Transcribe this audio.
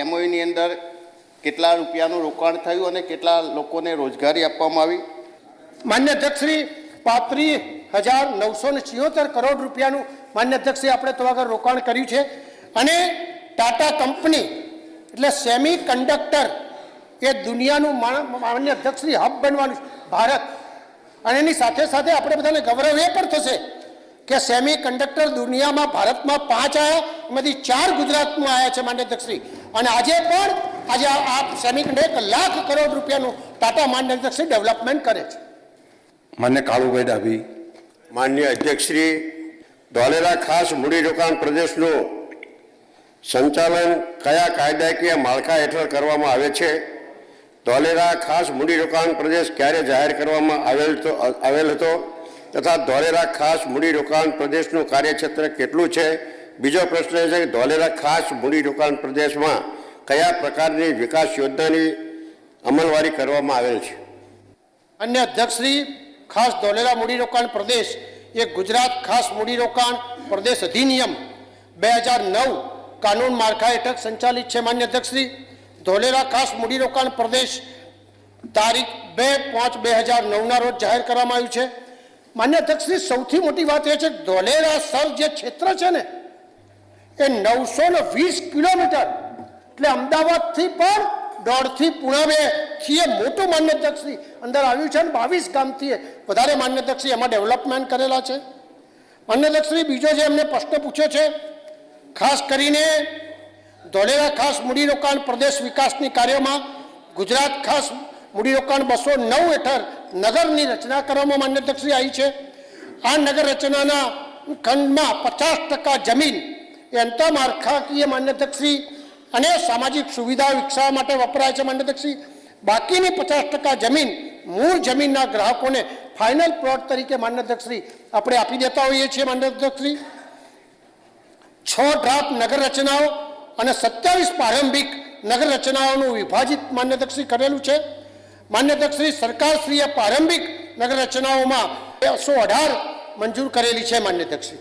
એમઓયુની અંદર કેટલા રૂપિયાનું રોકાણ થયું અને કેટલા લોકોને રોજગારી આપવામાં આવી? માન્ય અધ્યક્ષશ્રી પાંત્રીસ હજાર નવસો ને છિયોતેર કરોડ રૂપિયાનું માન્ય અધ્યક્ષશ્રી આપણે તો આગળ રોકાણ કર્યું છે. અને ટાટા કંપની, એટલે સેમી કંડક્ટર એ દુનિયાનું માન્ય અધ્યક્ષશ્રી હબ બનવાનું ભારત. અને એની સાથે સાથે આપણે બધાને ગૌરવ એ પણ થશે કે સેમી કંડક્ટર દુનિયામાં, ભારતમાં પાંચ આવ્યા એમાંથી ચાર ગુજરાતમાં આવ્યા છે માન્ય અધ્યક્ષશ્રી અને આજે પણ આજે આ- આ સેમી એક લાખ કરોડ રૂપિયાનું ટાટા માન્ય અધ્યક્ષ ડેવલપમેન્ટ કરે છે. માન્ય કાળુભાઈ ડાભી. માન્ય અધ્યક્ષશ્રી ધોલેરા ખાસ મૂડીરોકાણ પ્રદેશનું સંચાલન કયા કાયદાકીય માળખા હેઠળ કરવામાં આવે છે? ધોલેરા ખાસ મૂડીરોકાણ પ્રદેશ ક્યારે જાહેર કરવામાં આવેલ તો આવેલ હતો? તથા ધોલેરા ખાસ મૂડીરોકાણ પ્રદેશનું કાર્યક્ષેત્ર કેટલું છે? બીજો પ્રશ્ન એ છે કે ધોલેરા ખાસ મૂડીરોકાણ પ્રદેશમાં કયા પ્રકારની વિકાસ યોજનાની અમલવારી કરવામાં આવેલ છે? અન્ય અધ્યક્ષશ્રી, ખાસ ધોલેરા મૂડીરોકાણ પ્રદેશ એ ગુજરાત ખાસ મૂડીરોકાણ પ્રદેશ અધિનિયમ બે હજાર નવ કાનૂન માળખા હેઠળ સંચાલિત છે. માન્ય અધ્યક્ષશ્રી, ધોલેરા ખાસ મૂડીરોકાણ પ્રદેશ તારીખ બે પાંચ બે હજાર નવના રોજ જાહેર કરવામાં આવ્યું છે. માન્ય અધ્યક્ષશ્રી, સૌથી મોટી વાત એ છે ધોલેરા સર જે ક્ષેત્ર છે ને એ નવસો ને વીસ કિલોમીટર. એટલે અમદાવાદથી પણ દોઢથી પુણા બેથી એ મોટું માન્ય અધ્યક્ષશ્રી અંદર આવ્યું છે ને બાવીસ ગામથી વધારે માન્ય અધ્યક્ષશ્રી એમાં ડેવલપમેન્ટ કરેલા છે. માન્ય બીજો જે એમને પ્રશ્ન પૂછ્યો છે, ખાસ કરીને ધોલેરા ખાસ મૂડીરોકાણ પ્રદેશ વિકાસની કાર્યમાં ગુજરાત ખાસ મૂડીરોકાણ બસો નવ હેઠળ નગરની રચના કરવામાં માન્ય આવી છે. આ નગર રચનાના ખંડમાં પચાસ ટકા જમીન એ અંતરમાળખાકીય માન્ય અધ્યક્ષશ્રી અને સામાજિક સુવિધા વિકસાવવા માટે વપરાય છે માન્ય બાકીની પચાસ ટકા જમીન, મૂળ જમીનના ગ્રાહકોને ફાઇનલ પ્લોટ તરીકે માન્યતક્ષી આપણે આપી દેતા હોઈએ છીએ માન્યતક્ષી. છ ડ્રાફ્ટ નગર રચનાઓ અને સત્યાવીસ પ્રારંભિક નગર રચનાઓનું વિભાજિત માન્યતક્ષી કરેલું છે. માન્યતક્ષી સરકારશ્રીએ પ્રારંભિક નગર રચનાઓમાં સો અઢાર મંજૂર કરેલી છે માન્યદક્ષી